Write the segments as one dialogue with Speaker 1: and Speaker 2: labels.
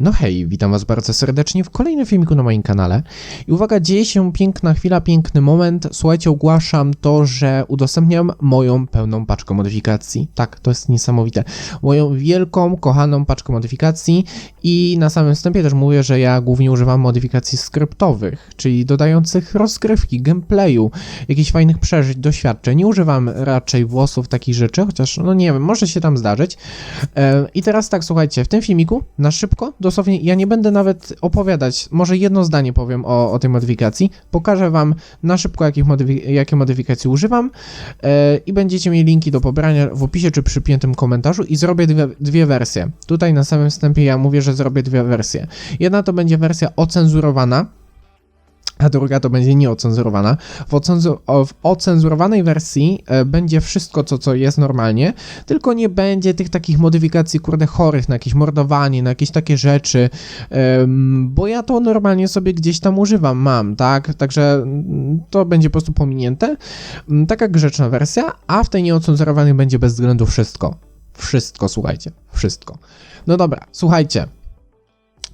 Speaker 1: No hej, witam was bardzo serdecznie w kolejnym filmiku na moim kanale. I uwaga, dzieje się piękna chwila, piękny moment. Słuchajcie, ogłaszam to, że udostępniam moją pełną paczkę modyfikacji. Tak, to jest niesamowite. Moją wielką, kochaną paczkę modyfikacji i na samym wstępie też mówię, że ja głównie używam modyfikacji skryptowych, czyli dodających rozgrywki, gameplayu, jakichś fajnych przeżyć, doświadczeń. Nie używam raczej włosów, takich rzeczy, chociaż no nie wiem, może się tam zdarzyć. E, I teraz tak, słuchajcie, w tym filmiku na szybko, dosłownie ja nie będę nawet opowiadać, może jedno zdanie powiem o, o tej modyfikacji, pokażę wam na szybko jakich modyfi- jakie modyfikacje używam e, i będziecie mieli linki do pobrania w opisie czy przypiętym komentarzu i zrobię dwie, dwie wersje. Tutaj na samym wstępie ja mówię, że zrobię dwie wersje. Jedna to będzie wersja ocenzurowana, a druga to będzie nieocenzurowana. W, ocenzu- o- w ocenzurowanej wersji e, będzie wszystko, co, co jest normalnie, tylko nie będzie tych takich modyfikacji, kurde, chorych na jakieś mordowanie, na jakieś takie rzeczy, bo ja to normalnie sobie gdzieś tam używam, mam, tak? Także mm, to będzie po prostu pominięte. Mm, Taka grzeczna wersja, a w tej nieocenzurowanej będzie bez względu wszystko. Wszystko, słuchajcie, wszystko. No dobra, słuchajcie.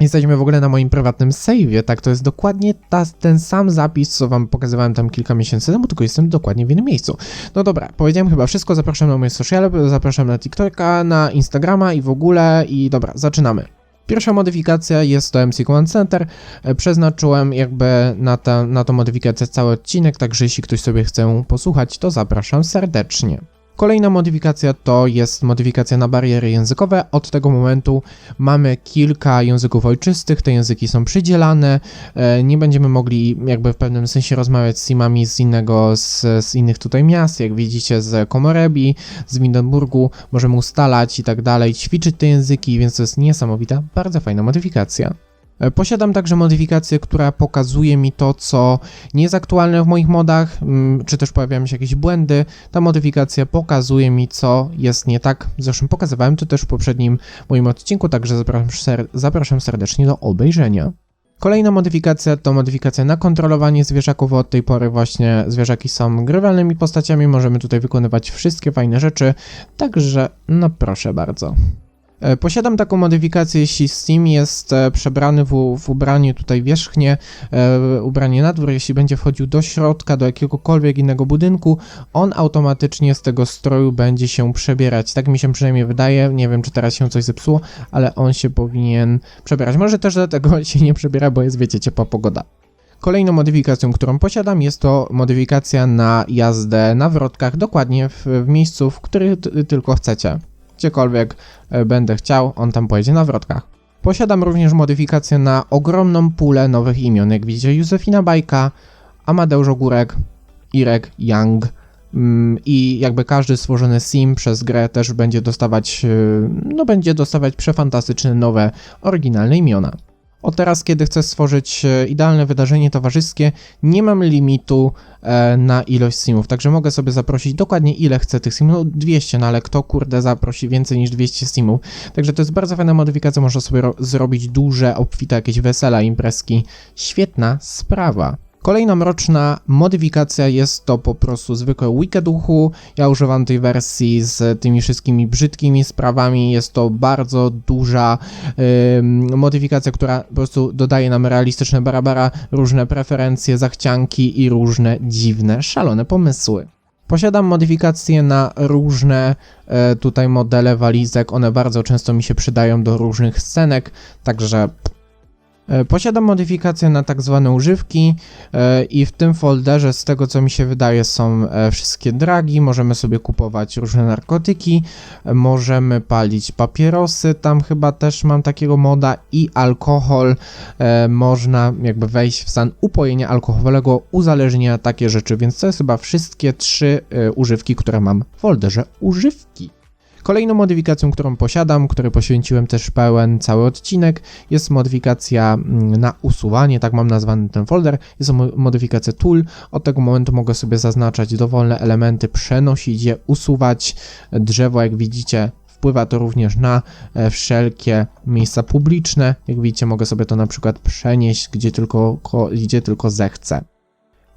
Speaker 1: Jesteśmy w ogóle na moim prywatnym save'ie, tak, to jest dokładnie ta, ten sam zapis, co wam pokazywałem tam kilka miesięcy temu, tylko jestem dokładnie w innym miejscu. No dobra, powiedziałem chyba wszystko, zapraszam na moje sociale, zapraszam na TikToka, na Instagrama i w ogóle i dobra, zaczynamy. Pierwsza modyfikacja jest to MC Command Center. E, Przeznaczyłem jakby na, tę na tą modyfikację cały odcinek, także jeśli ktoś sobie chce posłuchać, to zapraszam serdecznie. Kolejna modyfikacja to jest modyfikacja na bariery językowe. Od tego momentu mamy kilka języków ojczystych, te języki są przydzielane. E, Nie będziemy mogli jakby w pewnym sensie rozmawiać z simami z innego, z, z innych tutaj miast, jak widzicie z Komorebi, z Windenburgu, możemy ustalać i tak dalej, ćwiczyć te języki, więc to jest niesamowita, bardzo fajna modyfikacja. E, Posiadam także modyfikację, która pokazuje mi to, co nie jest aktualne w moich modach, mm, czy też pojawiają się jakieś błędy. Ta modyfikacja pokazuje mi, co jest nie tak. Zresztą pokazywałem to też w poprzednim moim odcinku, także zapraszam, ser- zapraszam serdecznie do obejrzenia. Kolejna modyfikacja to modyfikacja na kontrolowanie zwierzaków. Od tej pory właśnie zwierzaki są grywalnymi postaciami, możemy tutaj wykonywać wszystkie fajne rzeczy, także no proszę bardzo. E, Posiadam taką modyfikację, jeśli Steam jest e, przebrany w, w ubranie tutaj wierzchnie, e, ubranie na dwór, jeśli będzie wchodził do środka, do jakiegokolwiek innego budynku, on automatycznie z tego stroju będzie się przebierać. Tak mi się przynajmniej wydaje, nie wiem czy teraz się coś zepsuło, ale on się powinien przebierać. Może też dlatego się nie przebiera, bo jest wiecie ciepła pogoda. Kolejną modyfikacją, którą posiadam, jest to modyfikacja na jazdę na wrotkach, dokładnie w, w miejscu, w których t- tylko chcecie gdziekolwiek e, będę chciał, on tam pojedzie na wrotkach. Posiadam również modyfikację na ogromną pulę nowych imion, jak widzicie Józefina Bajka, Amadeusz Ogórek, Irek, Young mm, i jakby każdy stworzony sim przez grę też będzie dostawać, e, no będzie dostawać przefantastyczne nowe, oryginalne imiona. Od teraz, kiedy chcę stworzyć e, idealne wydarzenie towarzyskie, nie mam limitu e, na ilość simów, także mogę sobie zaprosić dokładnie ile chcę tych simów, no 200, no ale kto kurde zaprosi więcej niż 200 simów, także to jest bardzo fajna modyfikacja, można sobie ro- zrobić duże, obfite jakieś wesela, imprezki, świetna sprawa. Kolejna mroczna modyfikacja jest to po prostu zwykłe Wikeduchu. Ja używam tej wersji z tymi wszystkimi brzydkimi sprawami. Jest to bardzo duża ym, modyfikacja, która po prostu dodaje nam realistyczne barabara, różne preferencje, zachcianki i różne dziwne, szalone pomysły. Posiadam modyfikacje na różne e, tutaj modele walizek. One bardzo często mi się przydają do różnych scenek, także Posiadam modyfikacje na tak zwane używki e, i w tym folderze, z tego co mi się wydaje, są e, wszystkie dragi. Możemy sobie kupować różne narkotyki, e, możemy palić papierosy, tam chyba też mam takiego moda i alkohol. E, Można jakby wejść w stan upojenia alkoholowego, uzależnienia, takie rzeczy, więc to jest chyba wszystkie trzy e, używki, które mam w folderze używki. Kolejną modyfikacją, którą posiadam, której poświęciłem też pełen cały odcinek, jest modyfikacja mm, na usuwanie, tak mam nazwany ten folder. Jest modyfikacja tool. Od tego momentu mogę sobie zaznaczać dowolne elementy, przenosić je, usuwać. Drzewo, jak widzicie, wpływa to również na e, wszelkie miejsca publiczne. Jak widzicie, mogę sobie to na przykład przenieść, gdzie tylko, ko- gdzie tylko zechcę.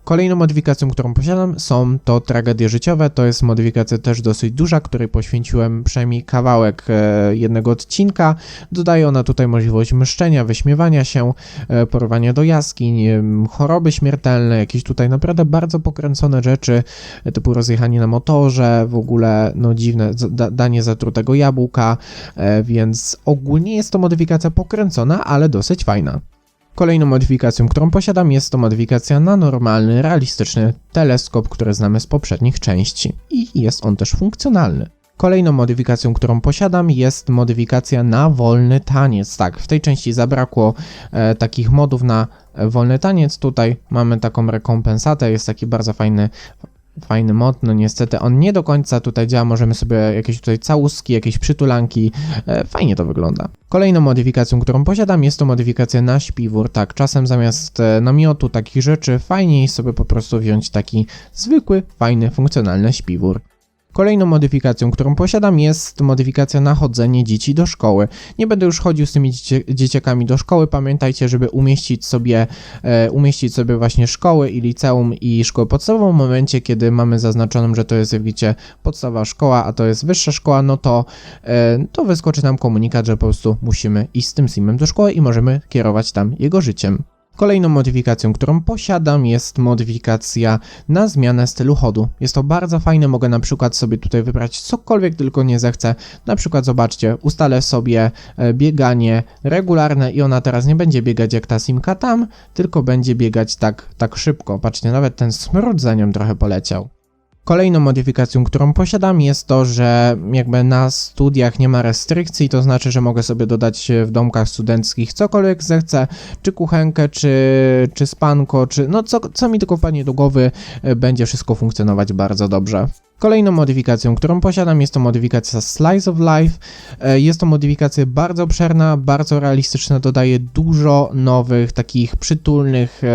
Speaker 1: Kolejną modyfikacją, którą posiadam, są to tragedie życiowe. To jest modyfikacja też dosyć duża, której poświęciłem przynajmniej kawałek e, jednego odcinka. Dodaje ona tutaj możliwość mszczenia, wyśmiewania się, e, porwania do jaskiń, em, choroby śmiertelne, jakieś tutaj naprawdę bardzo pokręcone rzeczy, e, typu rozjechanie na motorze, w ogóle no dziwne, danie zatrutego jabłka, e, więc ogólnie jest to modyfikacja pokręcona, ale dosyć fajna. Kolejną modyfikacją, którą posiadam, jest to modyfikacja na normalny, realistyczny teleskop, który znamy z poprzednich części. I jest on też funkcjonalny. Kolejną modyfikacją, którą posiadam, jest modyfikacja na wolny taniec. Tak, w tej części zabrakło e, takich modów na e, wolny taniec. Tutaj mamy taką rekompensatę, jest taki bardzo fajny. Fajny mod, no niestety on nie do końca tutaj działa, możemy sobie jakieś tutaj całuski, jakieś przytulanki, e, fajnie to wygląda. Kolejną modyfikacją, którą posiadam jest to modyfikacja na śpiwór, tak, czasem zamiast e, namiotu, takich rzeczy, fajniej sobie po prostu wziąć taki zwykły, fajny, funkcjonalny śpiwór. Kolejną modyfikacją, którą posiadam, jest modyfikacja na chodzenie dzieci do szkoły. Nie będę już chodził z tymi dziecie, dzieciakami do szkoły. Pamiętajcie, żeby umieścić sobie, e, umieścić sobie właśnie szkoły i liceum i szkołę podstawową. W momencie, kiedy mamy zaznaczoną, że to jest, jak widzicie, podstawowa szkoła, a to jest wyższa szkoła, no to, e, to wyskoczy nam komunikat, że po prostu musimy iść z tym simem do szkoły i możemy kierować tam jego życiem. Kolejną modyfikacją, którą posiadam, jest modyfikacja na zmianę stylu chodu. Jest to bardzo fajne, mogę na przykład sobie tutaj wybrać cokolwiek tylko nie zechcę. Na przykład zobaczcie, ustalę sobie e, bieganie regularne i ona teraz nie będzie biegać jak ta simka tam, tylko będzie biegać tak, tak szybko. Patrzcie, nawet ten smród za nią trochę poleciał. Kolejną modyfikacją, którą posiadam, jest to, że jakby na studiach nie ma restrykcji, to znaczy, że mogę sobie dodać w domkach studenckich cokolwiek zechcę, czy kuchenkę, czy, czy spanko, czy no co, co mi tylko wpadnie do głowy, e, będzie wszystko funkcjonować bardzo dobrze. Kolejną modyfikacją, którą posiadam, jest to modyfikacja Slice of Life. E, Jest to modyfikacja bardzo obszerna, bardzo realistyczna, dodaje dużo nowych, takich przytulnych e,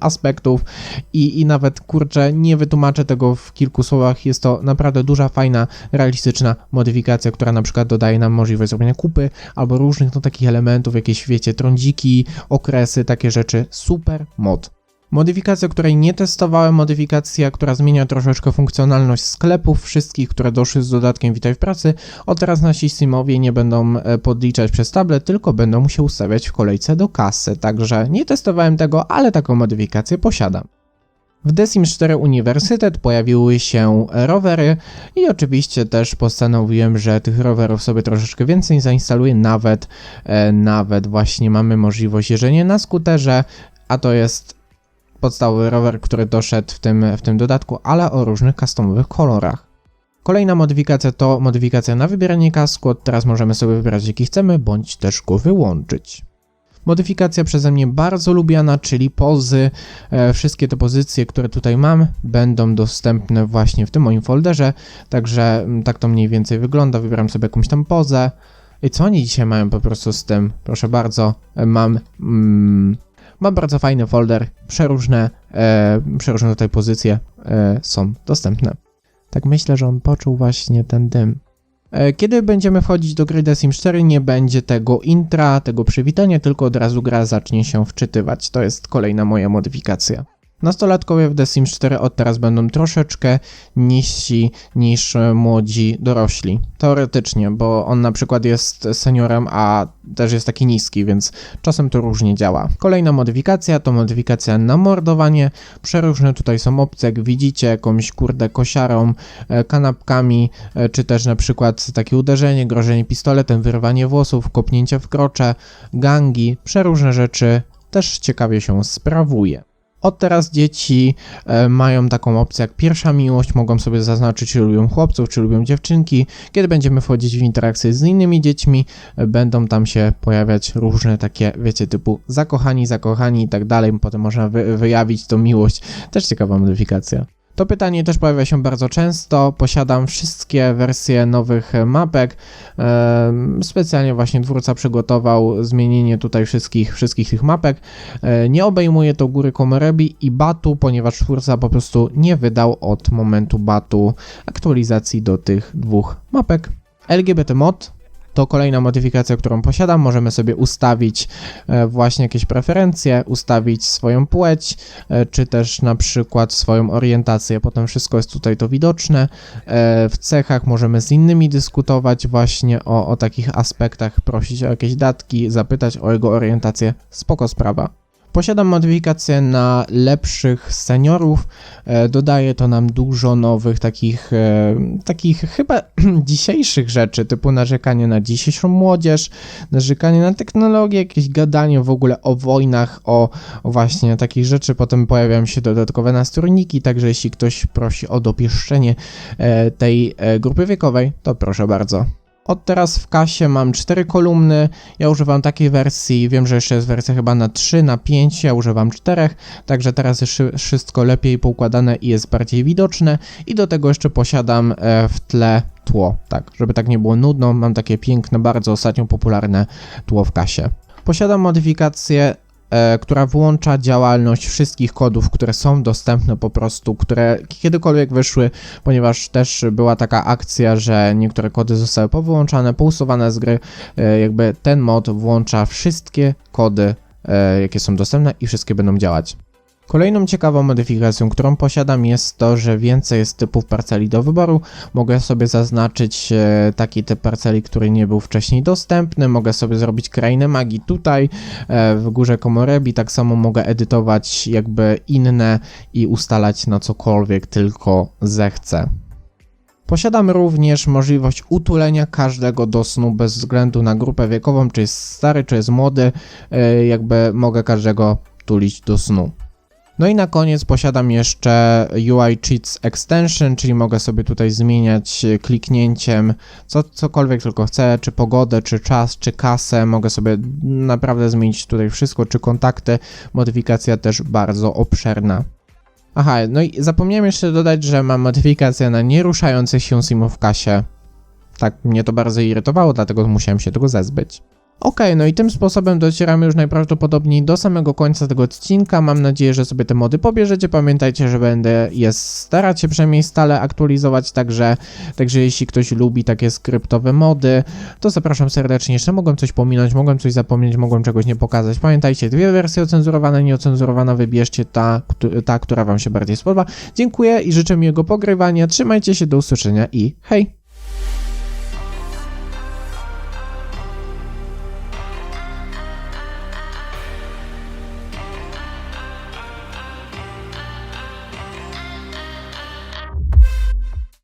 Speaker 1: aspektów i, i nawet kurczę, nie wytłumaczę tego w kilku słowach. Jest to naprawdę duża, fajna, realistyczna modyfikacja, która na przykład dodaje nam możliwość zrobienia kupy albo różnych no, takich elementów, jakieś wiecie, trądziki, okresy, takie rzeczy. Super mod. Modyfikacja, której nie testowałem, modyfikacja, która zmienia troszeczkę funkcjonalność sklepów wszystkich, które doszły z dodatkiem Witaj w pracy. Od teraz nasi simowie nie będą e, podliczać przez tablet, tylko będą się ustawiać w kolejce do kasy. Także nie testowałem tego, ale taką modyfikację posiadam. W The Sims 4 Uniwersytet pojawiły się rowery i oczywiście też postanowiłem, że tych rowerów sobie troszeczkę więcej zainstaluję, nawet, e, nawet właśnie mamy możliwość jeżdżenia na skuterze, a to jest podstawowy rower, który doszedł w tym, w tym dodatku, ale o różnych customowych kolorach. Kolejna modyfikacja to modyfikacja na wybieranie kasku. Od teraz możemy sobie wybrać jaki chcemy, bądź też go wyłączyć. Modyfikacja przeze mnie bardzo lubiana, czyli pozy. E, wszystkie te pozycje, które tutaj mam, będą dostępne właśnie w tym moim folderze. Także mm, tak to mniej więcej wygląda. Wybieram sobie jakąś tam pozę. I co oni dzisiaj mają po prostu z tym? Proszę bardzo, e, mam. Mm, Mam bardzo fajny folder, przeróżne, e, przeróżne tutaj pozycje e, są dostępne. Tak myślę, że on poczuł właśnie ten dym. E, Kiedy będziemy wchodzić do gry The Sims 4, nie będzie tego intra, tego przywitania, tylko od razu gra zacznie się wczytywać. To jest kolejna moja modyfikacja. Nastolatkowie w The Sims 4 od teraz będą troszeczkę niżsi niż e, młodzi dorośli. Teoretycznie, bo on na przykład jest seniorem, a też jest taki niski, więc czasem to różnie działa. Kolejna modyfikacja to modyfikacja na mordowanie. Przeróżne tutaj są opcje, jak widzicie, jakąś kurde kosiarą, e, kanapkami, e, czy też na przykład takie uderzenie, grożenie pistoletem, wyrwanie włosów, kopnięcie w krocze, gangi, przeróżne rzeczy. Też ciekawie się sprawuje. Od teraz dzieci e, mają taką opcję jak pierwsza miłość, mogą sobie zaznaczyć, czy lubią chłopców, czy lubią dziewczynki. Kiedy będziemy wchodzić w interakcję z innymi dziećmi, e, będą tam się pojawiać różne takie, wiecie, typu zakochani, zakochani i tak dalej. Potem można wy wyjawić tą miłość. Też ciekawa modyfikacja. To pytanie też pojawia się bardzo często. Posiadam wszystkie wersje nowych mapek. Specjalnie właśnie twórca przygotował zmienienie tutaj wszystkich, wszystkich tych mapek. E, Nie obejmuje to góry Komorebi i Batu, ponieważ twórca po prostu nie wydał od momentu Batu aktualizacji do tych dwóch mapek. LGBT mod To kolejna modyfikacja, którą posiadam. Możemy sobie ustawić e, właśnie jakieś preferencje, ustawić swoją płeć, e, czy też na przykład swoją orientację. Potem wszystko jest tutaj to widoczne. E, W cechach możemy z innymi dyskutować właśnie o, o takich aspektach, prosić o jakieś datki, zapytać o jego orientację. Spoko sprawa. Posiadam modyfikację na lepszych seniorów. E, Dodaje to nam dużo nowych takich, e, takich chyba dzisiejszych rzeczy, typu narzekanie na dzisiejszą młodzież, narzekanie na technologię, jakieś gadanie w ogóle o wojnach, o, o właśnie takich rzeczy. Potem pojawiają się dodatkowe nastrowniki, także jeśli ktoś prosi o dopieszczenie e, tej grupy wiekowej, to proszę bardzo. Od teraz w kasie mam cztery kolumny. Ja używam takiej wersji. Wiem, że jeszcze jest wersja chyba na 3, na 5. Ja używam czterech, także teraz jest szy- wszystko lepiej poukładane i jest bardziej widoczne. I do tego jeszcze posiadam e, w tle tło, tak, żeby tak nie było nudno. Mam takie piękne, bardzo ostatnio popularne tło w kasie. Posiadam modyfikację która włącza działalność wszystkich kodów, które są dostępne po prostu, które kiedykolwiek wyszły, ponieważ też była taka akcja, że niektóre kody zostały powyłączane, pousuwane z gry. E, Jakby ten mod włącza wszystkie kody, e, jakie są dostępne i wszystkie będą działać. Kolejną ciekawą modyfikacją, którą posiadam jest to, że więcej jest typów parceli do wyboru. Mogę sobie zaznaczyć e, taki typ parceli, który nie był wcześniej dostępny. Mogę sobie zrobić krainę magii tutaj, e, w górze Komorebi. Tak samo mogę edytować jakby inne i ustalać na cokolwiek tylko zechcę. Posiadam również możliwość utulenia każdego do snu bez względu na grupę wiekową, czy jest stary, czy jest młody. E, Jakby mogę każdego tulić do snu. No i na koniec posiadam jeszcze UI Cheats Extension, czyli mogę sobie tutaj zmieniać kliknięciem co, cokolwiek tylko chcę, czy pogodę, czy czas, czy kasę. Mogę sobie naprawdę zmienić tutaj wszystko, czy kontakty. Modyfikacja też bardzo obszerna. Aha, no i zapomniałem jeszcze dodać, że mam modyfikację na nieruszających się simów w kasie. Tak mnie to bardzo irytowało, dlatego musiałem się tego zezbyć. Okej, no i tym sposobem docieramy już najprawdopodobniej do samego końca tego odcinka. Mam nadzieję, że sobie te mody pobierzecie. Pamiętajcie, że będę je starać się przynajmniej stale aktualizować, także, także jeśli ktoś lubi takie skryptowe mody, to zapraszam serdecznie. Jeszcze mogłem coś pominąć, mogłem coś zapomnieć, mogłem czegoś nie pokazać. Pamiętajcie, dwie wersje ocenzurowana, nieocenzurowana, wybierzcie ta, ta która Wam się bardziej spodoba. Dziękuję i życzę miłego pogrywania. Trzymajcie się, do usłyszenia i hej!